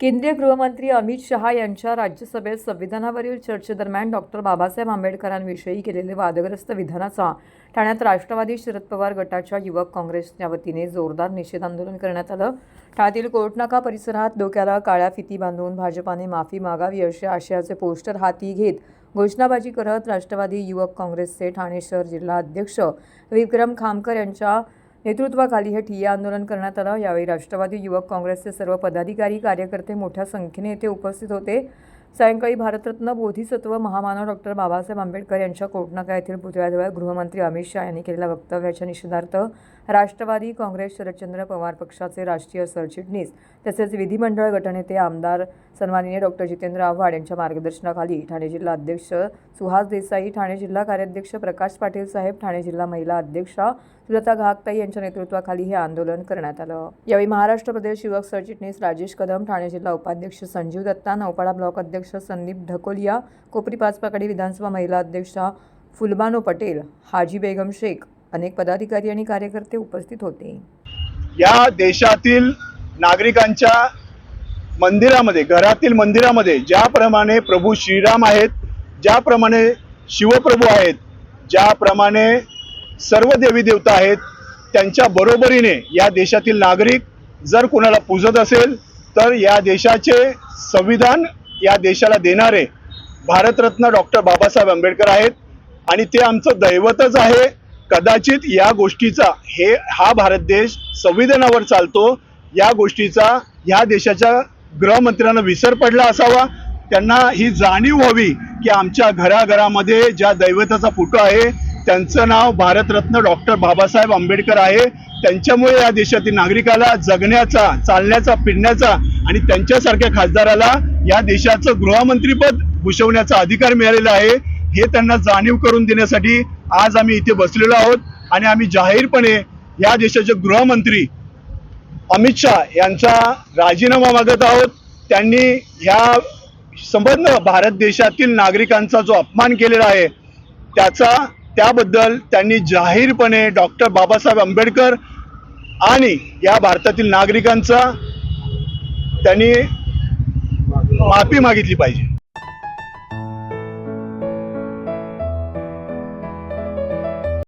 केंद्रीय गृहमंत्री अमित शहा यांच्या राज्यसभेत संविधानावरील चर्चेदरम्यान डॉक्टर बाबासाहेब आंबेडकरांविषयी केलेले वादग्रस्त विधानाचा ठाण्यात राष्ट्रवादी शरद पवार गटाच्या युवक काँग्रेसच्या वतीने जोरदार निषेध आंदोलन करण्यात आलं. ठाण्यातील कोर्टनाका परिसरात डोक्याला काळ्या फिती बांधून भाजपाने माफी मागावी अशा आशयाचे पोस्टर हाती घेत घोषणाबाजी करत राष्ट्रवादी युवक काँग्रेसचे ठाणे शहर जिल्हा अध्यक्ष विक्रम खामकर यांच्या नेतृत्वाखाली हे ठिय्या आंदोलन करण्यात आलं. यावेळी राष्ट्रवादी युवक काँग्रेसचे सर्व पदाधिकारी कार्यकर्ते मोठ्या संख्येने येथे उपस्थित होते. सायंकाळी भारतरत्न बोधिसत्व महामानव डॉक्टर बाबासाहेब आंबेडकर यांच्या कोटनाका येथील पुतळ्याजवळ गृहमंत्री अमित शहा यांनी केलेल्या वक्तव्याच्या निषेधार्थ राष्ट्रवादी काँग्रेस शरदचंद्र पवार पक्षाचे राष्ट्रीय सरचिटणीस तसेच विधिमंडळ गटनेते आमदार सन्माननीय डॉक्टर जितेंद्र आव्हाड यांच्या मार्गदर्शनाखाली ठाणे जिल्हा अध्यक्ष सुहास देसाई ठाणे जिल्हा कार्याध्यक्ष प्रकाश पाटील साहेब ठाणे जिल्हा महिला अध्यक्षा सुलता घागताई यांच्या नेतृत्वाखाली हे आंदोलन करण्यात आलं. यावेळी महाराष्ट्र प्रदेश युवक सरचिटणीस राजेश कदम ठाणे जिल्हा उपाध्यक्ष संजीव दत्ता नौपाडा ब्लॉक अध्यक्ष संदीप ढकोलिया कोपरी पाचपाकडी विधानसभा महिला अध्यक्षा फुलबानो पटेल हाजी बेगम शेख अनेक पदाधिकारी आणि कार्यकर्ते उपस्थित होते. या देशातील नागरिकांच्या मंदिरामध्ये घरातील मंदिरामध्ये ज्याप्रमाणे प्रभू श्रीराम आहेत ज्याप्रमाणे शिवप्रभू आहेत ज्याप्रमाणे सर्व देवी देवता आहेत त्यांच्या बरोबरीने या देशातील नागरिक जर कोणाला पूजत असेल तर या देशाचे संविधान या देशाला देणारे भारतरत्न डॉक्टर बाबासाहेब आंबेडकर आहेत. आणि ते आमचं दैवतच आहे. कदाचित या गोष्टीचा हे हा भारत देश संविधानावर चालतो. या गोष्टीचा ह्या देशाच्या गृहमंत्र्यांना विसर पडला असावा. त्यांना ही जाणीव व्हावी की आमच्या घराघरामध्ये ज्या दैवताचा फोटो आहे त्यांचं नाव भारतरत्न डॉक्टर बाबासाहेब आंबेडकर आहे. त्यांच्यामुळे या देशातील नागरिकाला जगण्याचा चालण्याचा फिरण्याचा आणि त्यांच्यासारख्या खासदाराला या देशाचं गृहमंत्रीपद भूषवण्याचा अधिकार मिळालेला आहे. हे त्यांना जाणीव करून देण्यासाठी आज आम्ही इथे बसलेलो आहोत आणि आम्ही जाहीरपणे या देशाचे गृहमंत्री अमित शहा यांचा राजीनामा मागत आहोत. त्यांनी ह्या संबंध भारत देशातील नागरिकांचा जो अपमान केलेला आहे त्याचा त्याबद्दल त्यांनी जाहीरपणे डॉक्टर बाबासाहेब आंबेडकर आणि या भारतातील नागरिकांचा त्यांनी माफी मागितली पाहिजे.